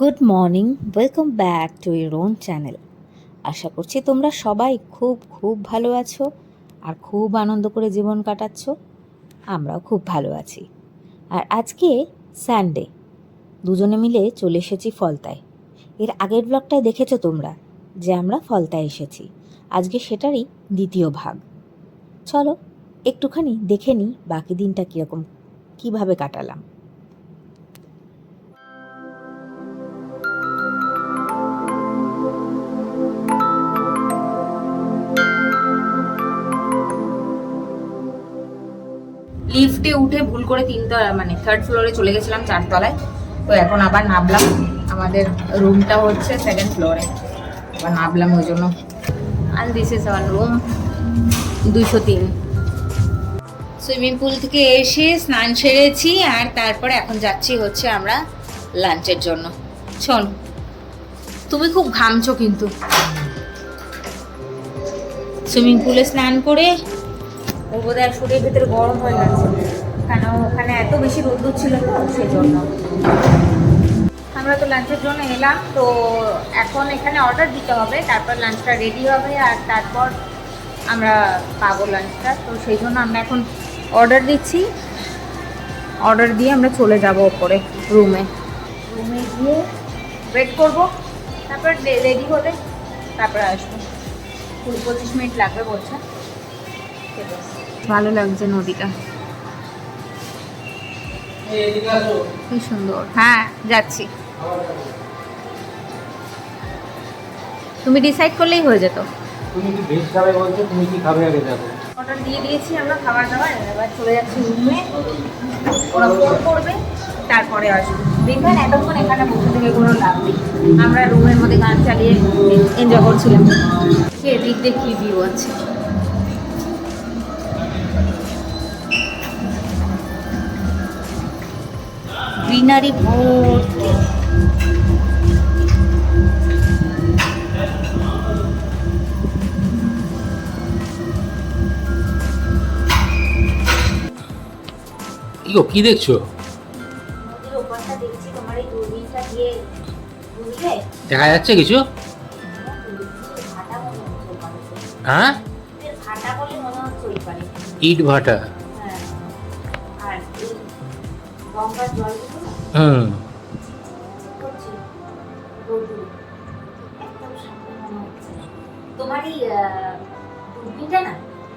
Good morning, welcome back to your own channel. আশা করছি তোমরা সবাই খুব খুব ভালো আছো আর খুব আনন্দ করে জীবন কাটাচ্ছ। আমরাও খুব ভালো আছি। আর আজকে সানডে দুজনে মিলে চলে এসেছি ফলতায়। এর আগের ব্লগটায় দেখেছ তোমরা যে আমরা ফলতায় এসেছি। আজকে সেটারই দ্বিতীয় ভাগ। চলো, একটুখানি দেখে নিই বাকি দিনটা কীরকম, কীভাবে কাটালাম। লিফটে উঠে ভুল করে তিনতলা মানে থার্ড ফ্লোরে চলে গেছিলাম চারতলায়। তো এখন আবার নামলাম। আমাদের রুমটা হচ্ছে সেকেন্ড ফ্লোরে আবার নামলাম ওই জন্য। আর দিস ইজ আওয়ার রুম দুইশো তিন। সুইমিং পুল থেকে এসে স্নান সেরেছি আর তারপরে এখন যাচ্ছি হচ্ছে আমরা লাঞ্চের জন্য। শোন, তুমি খুব ঘামছো কিন্তু। সুইমিং পুলে স্নান করে ওর বোধহয় শরীরের ভেতরে গরম হয়ে গেছে। কেন ওখানে এত বেশি রোদ্দুর ছিল তো সেই জন্য আমরা তো লাঞ্চের জন্য এলাম, তো এখন এখানে অর্ডার দিতে হবে, তারপর লাঞ্চটা রেডি হবে আর তারপর আমরা পাবো লাঞ্চটা তো সেই জন্য আমরা এখন অর্ডার দিচ্ছি। অর্ডার দিয়ে আমরা চলে যাব ওপরে রুমে রুমে গিয়ে ওয়েট করব, তারপর রেডি হলে তারপরে আসব। কুড়ি পঁচিশ মিনিট লাগবে বলছে। ভালো লাগছে নদীটা। কি সুন্দর। হ্যাঁ যাচ্ছি। তুমি ডিসাইড করলেই হয়ে যেত। তুমি কি ভেজ খাবে বলছো? তুমি কি খাবে আগে দেখো। অর্ডার দিয়ে দিয়েছি আমরা খাবার দাবার এবার চলে যাচ্ছি রুমে। ওরা ফোন করবে তারপরে আসব। দেখবেন এতক্ষণ এখানে বসে থেকে কোনো লাভ নেই। আমরা রুমের মধ্যে গান চালিয়ে এনজয় করছিলাম। এদিক দিয়ে কি ভিউ আছে? গ্রিনারি ভর্তি কি গো কি দেখছ দেখা যাচ্ছে কিছু। হ্যাঁ? ইট ভাটা। হুম। তোমার এই না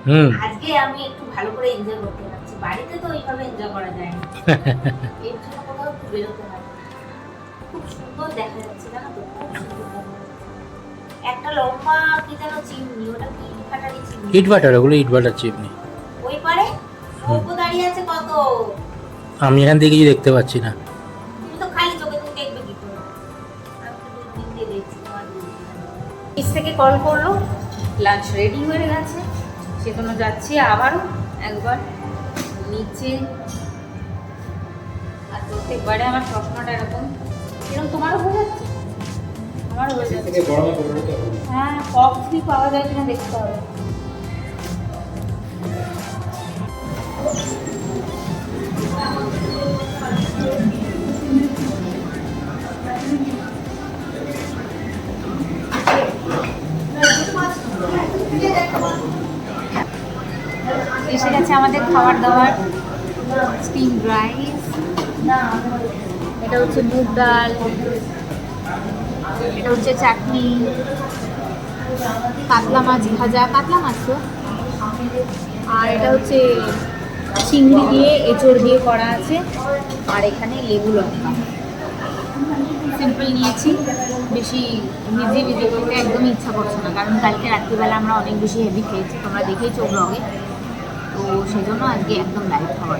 হুম। আজকে আমি একটু ভালো করে এনজয় করতে পারছি। বাড়িতে তো ওইভাবে এনজয় করা যায় না। এর জন্য কোথাও একটু বেরোতে হয় খুব সুন্দর দেখা যাচ্ছে জানো তো? খুব সুন্দর একটা লম্বা কি যেন চিমনি ওটা কি ফাটারি চিমনি? ইট ভাটার ওগুলো ইট ভাটার চিমনি। ওই পারে সৌকো দাঁড়িয়ে আছে কত? আমি এখান থেকে কিছু দেখতে পাচ্ছি না। নিচ থেকে কল করল লাঞ্চ রেডি হয়ে গেছে সেজন্য যাচ্ছি আবারও একবার নিচে। আর প্রত্যেকবারে আমার চশমাটা এরকম। এরকম তোমারও হয়ে যাচ্ছে? আমারও হয়ে যাচ্ছে। হ্যাঁ কফ ফ্রি পাওয়া যায় কিনা দেখতে হবে। এসে গেছে আমাদের খাবার দাবার। স্টিম রাইস এটা হচ্ছে মুগ ডাল। এটা হচ্ছে চাটনি। কাতলা মাছ ভাজা। কাতলা মাছ তো। আর এটা হচ্ছে চিংড়ি দিয়ে এঁচড় দিয়ে করা আছে। আর এখানে লেবু লঙ্কা। সিম্পল নিয়েছি। বেশি ভিজে ভিজে করতে একদমই ইচ্ছা করছে না। কারণ কালকে রাত্রিবেলা আমরা অনেক বেশি হেভি খেয়েছি। তোমরা দেখেইছো ব্লগে তো সেই জন্য আজকে একদম লাইট খাবার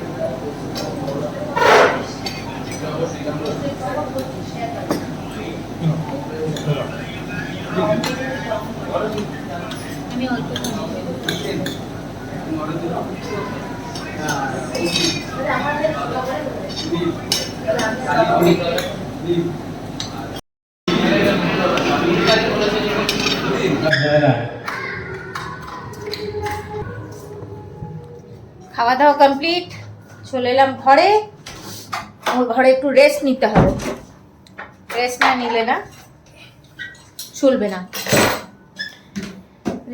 খাওয়া দাওয়া কমপ্লিট চলে এলাম ঘরে। আমার ঘরে একটু রেস্ট নিতে হবে। রেস্ট না নিলে না চলবে না।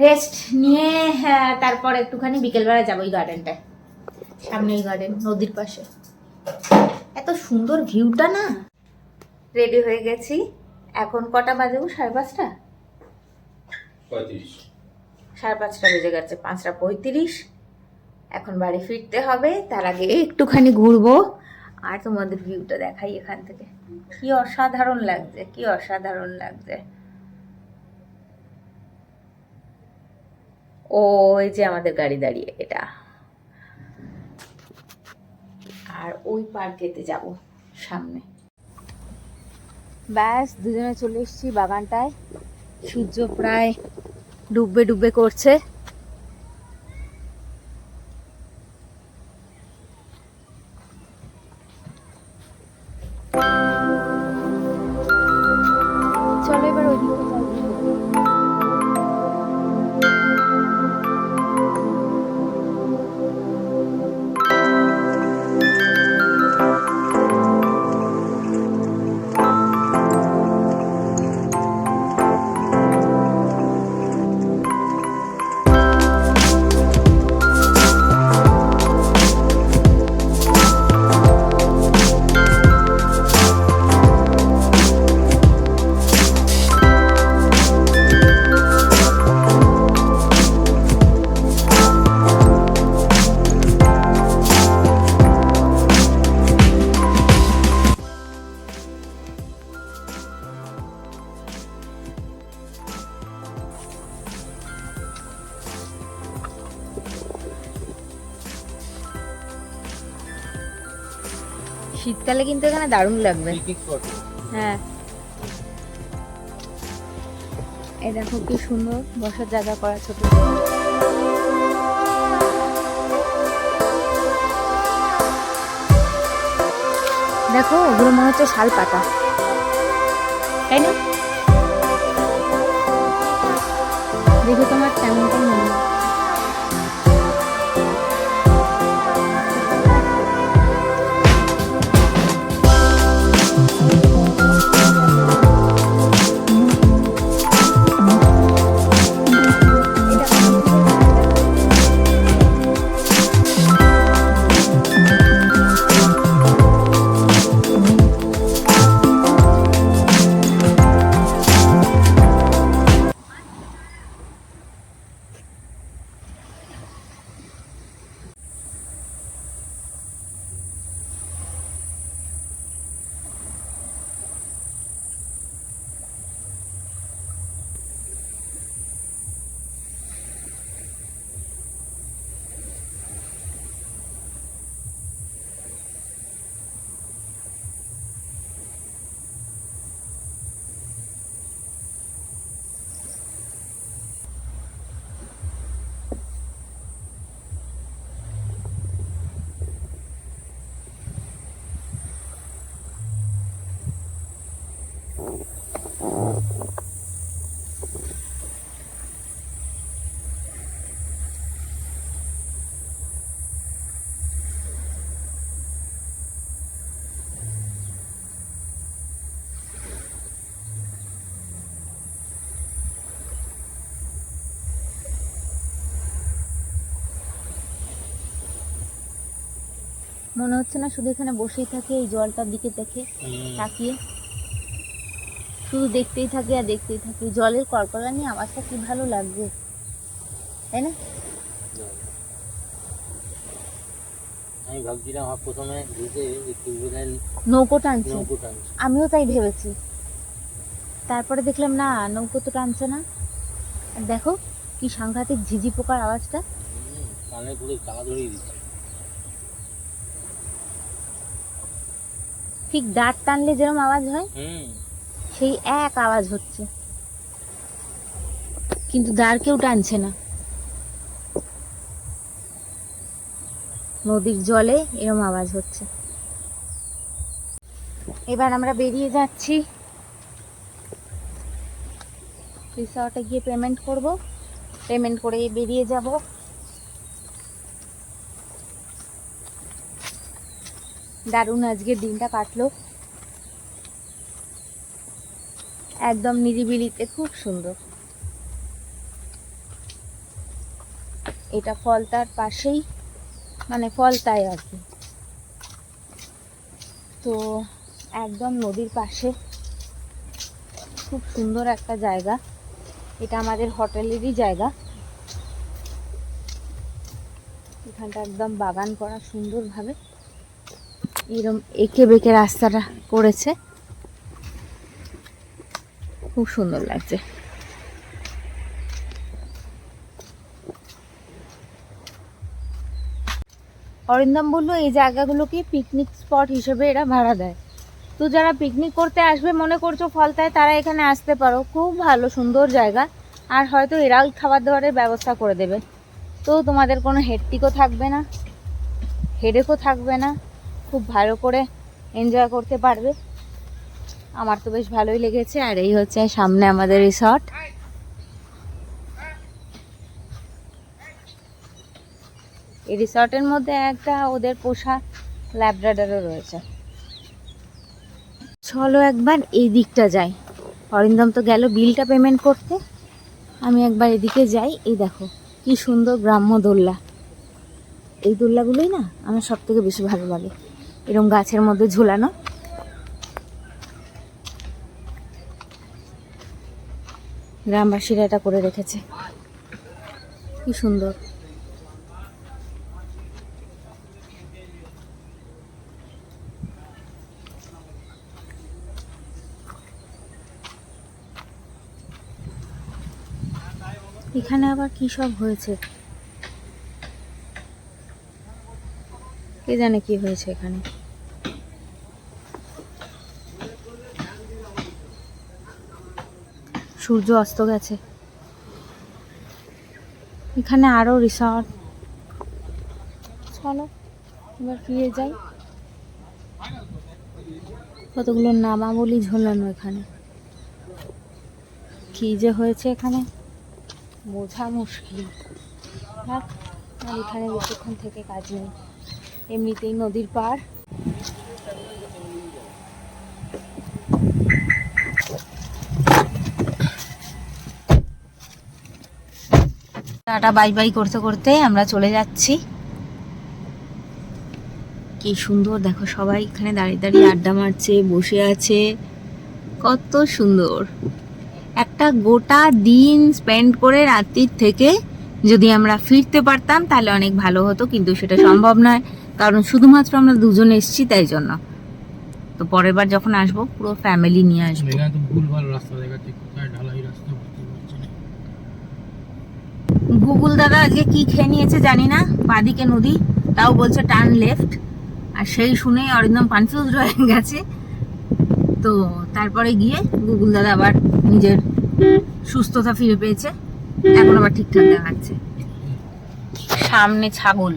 রেস্ট নিয়ে হ্যাঁ তারপর একটুখানি বিকেলবেলা যাব ওই গার্ডেনটায় সামনে ওই গার্ডেন নদীর পাশে। এত সুন্দর ভিউটা না? রেডি হয়ে গেছি। এখন কটা বাজে সাড়ে পাঁচটা? সাড়ে পাঁচটা বেজে গেছে পাঁচটা পঁয়ত্রিশ। এখন বাড়ি ফিরতে হবে তার আগে একটুখানি ঘুরবো আর তোমাদের ভিউটা দেখাই এখান থেকে। কি অসাধারণ লাগছে কি অসাধারণ লাগছে। ও এই যে আমাদের গাড়ি দাঁড়িয়ে, এটা। আর ওই পার্কেতে যাব, সামনে। ব্যাস, দুজনে চলে এসেছি বাগানটায়। সূর্য প্রায় ডুববে ডুববে করছে। শীতকালে কিন্তু এখানে দারুণ লাগবে। হ্যাঁ। এই দেখো কি সুন্দর বসার জায়গা করা ছোট দেখো ওগুলো মনে হচ্ছে শাল পাতা। তাই না? দেখে তোমার তেমনটাই মনে হয় মনে হচ্ছে না শুধু এখানে বসেই থাকে এই জলটার দিকে দেখে তাকিয়ে। শুধু দেখতেই থাকে আর দেখতেই থাকে। জলের কলকলানি আওয়াজটা কি ভালো লাগবে? তাই না? আমি ভাবছিলাম প্রথমে নৌকো টানছে। আমিও তাই ভেবেছি। তারপরে দেখলাম না নৌকো তো টানছে না। আর দেখো কি সাংঘাতিক ঝিঝি পোকার আওয়াজটা। কানে পুরো কালা ধরিয়ে দিচ্ছে। ঠিক দাঁত টানলে যেরকম আওয়াজ হয় সেই এক আওয়াজ হচ্ছে। কিন্তু দাঁড় কেউ টানছে না। নদীর জলে এরম আওয়াজ হচ্ছে। এবার আমরা বেরিয়ে যাচ্ছি। রিসর্টে গিয়ে পেমেন্ট করব। পেমেন্ট করে বেরিয়ে যাব। দারুণ আজকের দিনটা কাটলো। একদম নিরিবিলিতে খুব সুন্দর। এটা ফলতার পাশেই মানে ফলতায় আর কি। তো একদম নদীর পাশে। খুব সুন্দর একটা জায়গা। এটা আমাদের হোটেলেরই জায়গা। এখানটা একদম বাগান করা সুন্দরভাবে। এরম এঁকে বেঁকে রাস্তাটা করেছে। খুব সুন্দর লাগছে। অরিন্দম বলল, এই জায়গাগুলোকে পিকনিক স্পট হিসেবে এরা ভাড়া দেয়। তো যারা পিকনিক করতে আসবে, মনে করছ ফলতায়, তারা এখানে আসতে পারো। খুব ভালো, সুন্দর জায়গা। আর হয়তো এরাও খাবার দাবারের ব্যবস্থা করে দেবে। তো তোমাদের কোনো হেডটিকও থাকবে না। হেডেকও থাকবে না। খুব ভালো করে এনজয় করতে পারবে। আমার তো বেশ ভালোই লেগেছে, আর এই হচ্ছে সামনে আমাদের রিসর্ট এই রিসর্টের মধ্যে একটা ওদের পোষা ল্যাবরাডারও রয়েছে। চলো একবার এই দিকটা যাই। অরিন্দম তো গেল বিলটা পেমেন্ট করতে। আমি একবার এদিকে যাই। এই দেখো, কি সুন্দর গ্রাম্য দোল্লা এই দোল্লাগুলোই না আমার সব থেকে বেশি ভালো লাগে। এরকম গাছের মধ্যে ঝুলানো। গ্রামবাসীরা এটা করে রেখেছে। কি সুন্দর। এখানে আবার কি সব হয়েছে? কে জানে কি হয়েছে এখানে? সূর্য অস্ত গেছে। এখানে আরও রিসর্ট চলো, এবার ফিরে যাই। কতগুলো নামাবলি ঝোলানো এখানে। কি যে হয়েছে এখানে? বোঝা মুশকিল। এখানে বেশিক্ষণ থেকে কাজ নেই। এমনিতেই নদীর পার টাটা, বাই বাই করতে করতে আমরা চলে যাচ্ছি। কি সুন্দর, দেখো সবাই এখানে দাঁড়িয়ে দাঁড়িয়ে আড্ডা মারছে, বসে আছে। কত সুন্দর। একটা গোটা দিন স্পেন্ড করে রাত্রির থেকে যদি আমরা ফিরতে পারতাম, তাহলে অনেক ভালো হতো, কিন্তু সেটা সম্ভব নয়। কারণ শুধুমাত্র আমরা দুজন এসেছি তাই জন্য। তো পরের বার যখন আসব পুরো ফ্যামিলি নিয়ে আসব। এখানে তো ভুল ভালো রাস্তা দেখাচ্ছে কোথায়? ঢালাই রাস্তা বুঝতে পারছি না। গুগল দাদা আজকে কি খেয়ে নিয়েছে জানি না বাদিকে নদী তাও বলছে টার্ন লেফট আর সেই শুনেই অরিন্দম কনফিউজ হয়ে গেছে। তো তারপরে গিয়ে গুগল দাদা আবার নিজের সুস্থতা ফিরে পেয়েছে। এখন আবার ঠিকঠাক দেখাচ্ছে। সামনে ছাগল।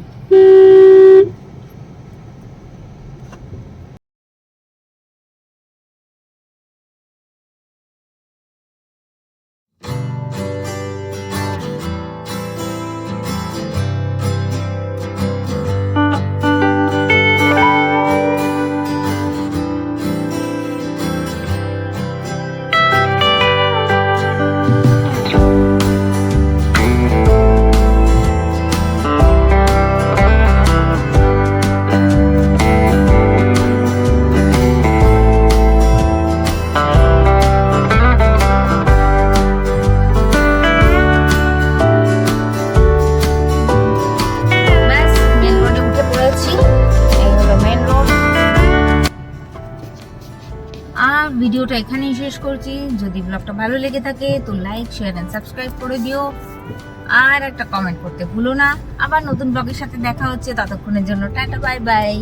ব্লগটা ভালো লেগে থাকে তো লাইক শেয়ার অ্যান্ড সাবস্ক্রাইব করে দিও। আর একটা কমেন্ট করতে ভুলো না। আবার নতুন ব্লগের সাথে দেখা হচ্ছে, ততক্ষণের জন্য টাটা বাই বাই